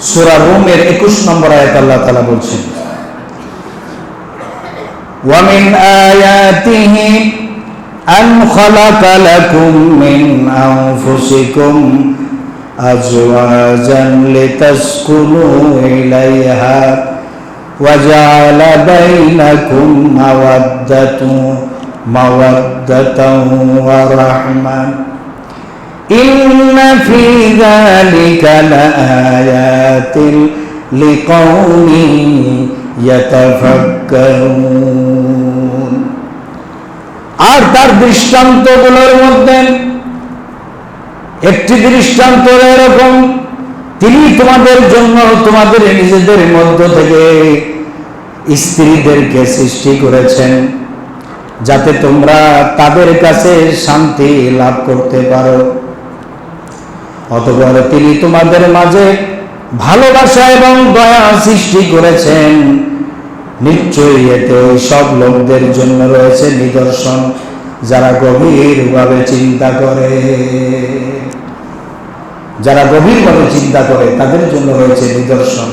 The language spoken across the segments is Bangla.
সুরা রুমের একুশ নম্বর আয়াত আল্লাহ তালা বলছেন ومن آياته أن خلق لكم من أنفسكم أزواجا لتسكنوا إليها وجعل بينكم مودة مودة ورحمة إن في ذلك لآيات لقوم يتفكرون আর তার দৃষ্টান্তগুলোর মধ্যে একটি দৃষ্টান্ত এরকম তিনি তোমাদের জন্য তোমাদের নিজেদের মধ্য থেকে স্ত্রীদেরকে সৃষ্টি করেছেন যাতে তোমরা তাদের কাছে শান্তি লাভ করতে পারো অতপর তিনি তোমাদের মাঝে ভালোবাসা এবং দয়া সৃষ্টি করেছেন। নিশ্চয়ই এতে ওই সব লোকদের জন্য রয়েছে নিদর্শন, যারা গভীরভাবে চিন্তা করে। যারা গভীরভাবে চিন্তা করে, তাদের জন্য রয়েছে নিদর্শন।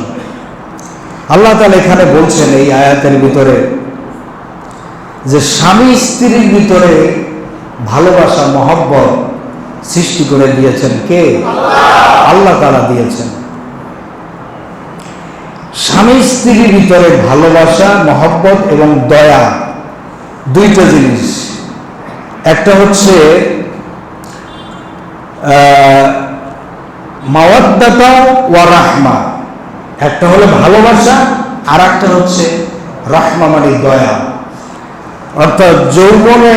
আল্লাহ তালা এখানে বলছেন এই আয়াতের ভিতরে যে স্বামী স্ত্রীর ভিতরে ভালোবাসা, মহব্বত সৃষ্টি করে দিয়েছেন কে? আল্লাহ। তালা দিয়েছেন। স্বামী স্ত্রীর ভিতরে ভালোবাসা, মহব্বত এবং দয়া দুইটা জিনিস। একটা হচ্ছে মাওয়াদ্দাতা ওয়া রাহমা। একটা হলো ভালোবাসা আর একটা হচ্ছে রাহমা মানে দয়া। অর্থাৎ যৌবনে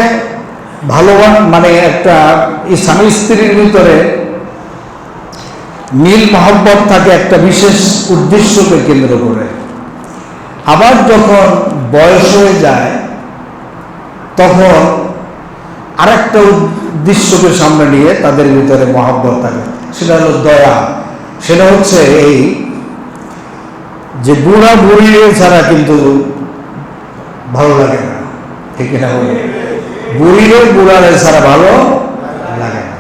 ভালোবাস মানে একটা এই স্বামী স্ত্রীর ভিতরে নীল মহব্বত থাকে একটা বিশেষ উদ্দেশ্যকে কেন্দ্র করে। আবার যখন বয়স হয়ে যায়, তখন আরেকটা উদ্দেশ্যকে সামনে নিয়ে তাদের ভিতরে মহব্বত থাকে। সেটা হলো দয়া। সেটা হচ্ছে এই যে বুড়া বুড়ি ছাড়া কিন্তু ভালো লাগে না। ঠিক না বুড়িরে বুড়ারে ছাড়া ভালো লাগে না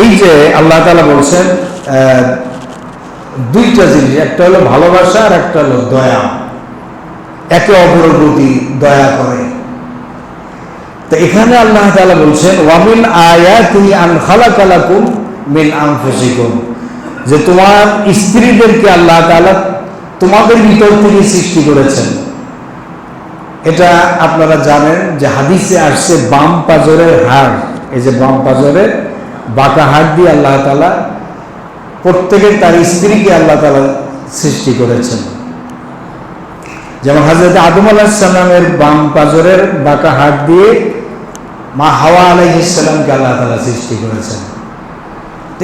এই যে আল্লাহ তালা বলছেন দুইটা জিনিস, একটা হলো ভালোবাসা আর একটা হলো দয়া। একে অপরের প্রতি দয়া করে। তো এখানে আল্লাহ তাআলা বলছেন ওয়ামিন আয়াতি আন খালাকালাকুম মিন আনফুসিকুম। যে তোমার স্ত্রীদেরকে আল্লাহ তাআলা তোমাদের ভিতর থেকে সৃষ্টি করেছেন। এটা আপনারা জানেন যে হাদিসে আসছে বাম পাজরের হাড়। এই যে বাম পাজরের বাঁকা হাড় দিয়ে আল্লাহ তাআলা প্রত্যেকের তার স্ত্রীকে আল্লাহ তাআলা সৃষ্টি করেছেন। যেমন হাজরত আদম আলাহিসাল্লামের বাম পাজরের বাঁকা হাত দিয়ে মা হাওয়া আলাইহিসাল্লামকে আল্লাহ তালা সৃষ্টি করেছেন।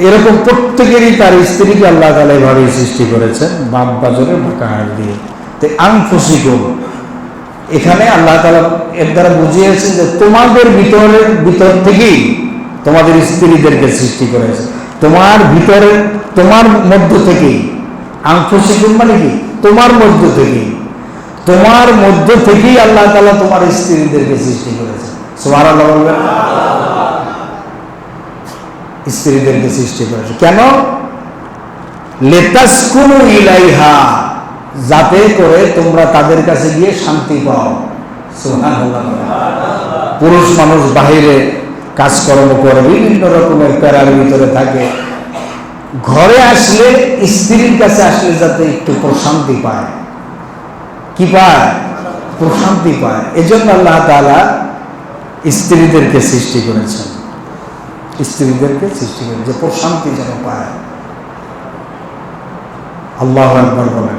এরকম প্রত্যেকেরই তার স্ত্রীকে আল্লাহ তালা এভাবেই সৃষ্টি করেছেন, বাম পাজরের বাঁকা হাত দিয়ে। তো আংফুসিকুম এখানে আল্লাহ তালা এর দ্বারা বুঝিয়েছে যে তোমাদের ভিতরের, ভিতর থেকেই তোমাদের স্ত্রীদেরকে সৃষ্টি করেছে। তোমার ভিতরে, তোমার মধ্য আংফুসিকুম মানে কি? তোমার মধ্য থেকেই। তোমার মধ্য থেকেই আল্লাহ তালা তোমার স্ত্রীদেরকে সৃষ্টি করেছে। সোমার আল্লাহ বলবেন। স্ত্রীদেরকে সৃষ্টি করেছে। কেন? লেতাসকুনু ইলাইহা, যাতে করে তোমরা তাদের কাছে গিয়ে শান্তি পাও। সুবহানাল্লাহ। পুরুষ মানুষ বাহিরে কাজকর্ম করে, বিভিন্ন রকমের প্যারার ভিতরে থাকে। ঘরে আসলে স্ত্রীর কাছে আসলে যাতে একটু প্রশান্তি পায়। কি পায়? প্রশান্তি পায়। এজন্য আল্লাহ তাআলা স্ত্রীদেরকে সৃষ্টি করেছেন। স্ত্রীদেরকে সৃষ্টি করেন যে প্রশান্তি যেন পায়। আল্লাহ একবার বলেন।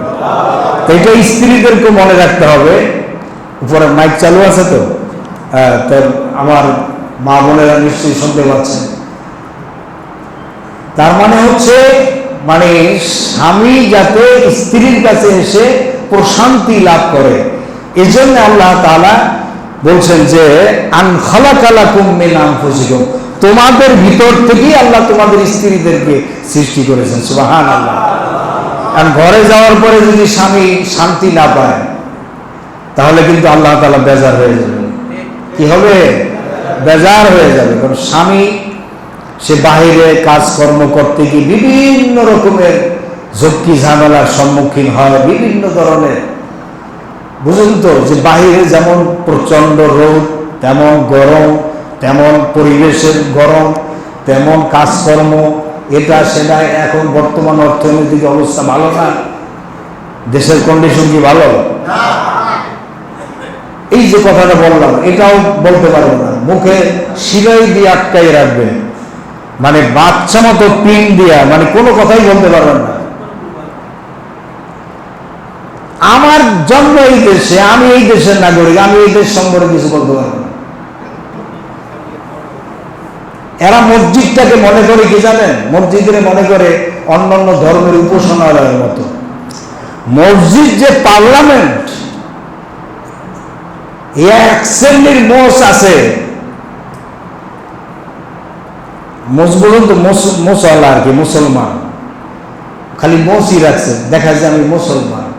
এটা স্ত্রীদেরকে মনে রাখতে হবে। উপরে মাইক চালু আছে তো? আমার মা বোনেরা নিশ্চয়ই শুনতে পাচ্ছেন তার মানে হচ্ছে মানে স্বামী যাতে স্ত্রীর কাছে এসে প্রশান্তি লাভ করে এই জন্য আল্লাহ তাআলা বলছেন যে, আন খালাকালা কুমিন আনফুসিকুম, তোমাদের ভিতর থেকেই আল্লাহ তোমাদের স্ত্রীদেরকে সৃষ্টি করেছেন সুবাহান আল্লাহ আর ঘরে যাওয়ার পরে যদি স্বামী শান্তি না পায়, তাহলে কিন্তু আল্লাহ তাআলা বেজার হয়ে যাবে। কি হবে? বেজার হয়ে যাবে। কারণ স্বামী সে বাহিরে কাজকর্ম করতে গিয়ে বিভিন্ন রকমের ঝক্কি ঝামেলার সম্মুখীন হয় বিভিন্ন ধরনের। বুঝলেন তো? যে বাহিরে যেমন প্রচণ্ড রোদ তেমন গরম তেমন পরিবেশের গরম তেমন কাজকর্ম এটা সেটা এখন বর্তমান অর্থনৈতিক অবস্থা ভালো না? দেশের কন্ডিশন কি ভালো? এই যে কথাটা বললাম এটাও বলতে পারব না। মুখে শিলাই দিয়ে আটকাই রাখবে। মানে বাচ্চা মতো পিন দিয়া মানে কোনো কথাই বলতে পারবেন না। আমার জন্ম এই দেশে, আমি এই দেশের নাগরিক, আমি এই দেশ সম্পর্কে কিছু বলতে পারব এরা মসজিদটাকে মনে করে কি জানেন? মসজিদের মনে করে অন্যান্য ধর্মের উপাসনালয়ের মতো। মসজিদ যে পার্লামেন্ট এক শ্রেণির মোষ আছে। মোষ বলুন তো মোষ- আর কি, মুসলমান। খালি মোষই রাখছে, দেখা যায় আমি মুসলমান।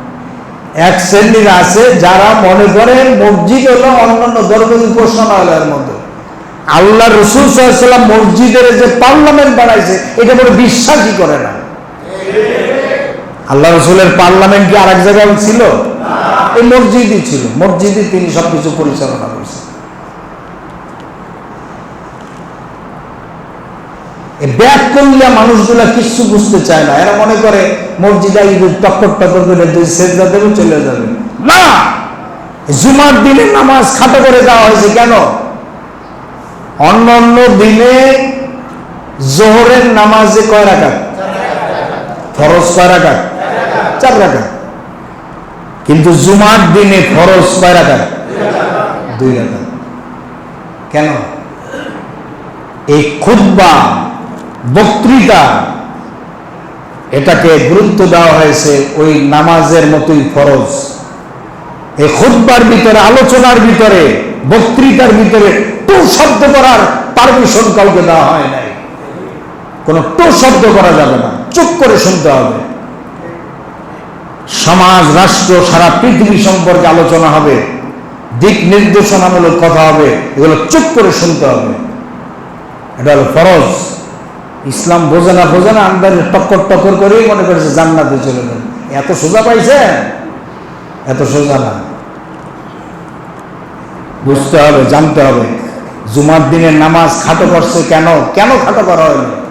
এক শ্রেণির আছে যারা মনে করেন মসজিদ হলো অন্যান্য ধর্মের উপাসনালয়ের মতো আল্লাহ রসুল সাল্লাম মসজিদের যে পার্লামেন্ট বানাইছে, এটা বলে বিশ্বাসই করে না। আল্লাহ রসুলের পার্লামেন্ট কি আর এক জায়গায় ছিল? এই মসজিদই ছিল। মসজিদই তিনি সবকিছু পরিচালনা ব্যাগ করলে মানুষগুলা কিচ্ছু বুঝতে চায় না। এরা মনে করে, মসজিদে ঈদের টক্কর টক্কর করে দুই সেজদা দেবে, চলে যাবে। না! জুমার দিনে নামাজ খাটো করে দেওয়া হয়েছে কেন? অন্য অন্য দিনে জোহরের নামাজে কয় রাখাত ফরজ কয় রাখাত চার রাখাত কিন্তু জুমার দিনে ফরজ কয় রাখাত দুই রাখাত কেন? এই খুদ্া বক্তৃতা। এটাকে গুরুত্ব দেওয়া হয়েছে ওই নামাজের মতোই ফরজ। এই খুদ্বার ভিতরে, আলোচনার ভিতরে, বক্তৃতার ভিতরে টু শব্দ করার পারমিশন কাউকে দেওয়া হয় নাই। কোনো টু শব্দ করা যাবে না, চুপ করে শুনতে হবে। সমাজ, রাষ্ট্র, সারা পৃথিবী সম্পর্কে আলোচনা হবে, দিক নির্দেশনামূলক কথা হবে, এগুলো চুপ করে শুনতে হবে। এটা হলো ফরজ। ইসলাম বোঝে না বোঝে না আমদানি টক্কর টক্কর করেই মনে করেছে জান্নাতে চলে যাবে। এত সোজা পাইছে এত সোজা না। বুঝতে হবে, জানতে হবে। জুমার দিনের নামাজ খাটো করছে কেন? কেন খাটো করা হয়নি?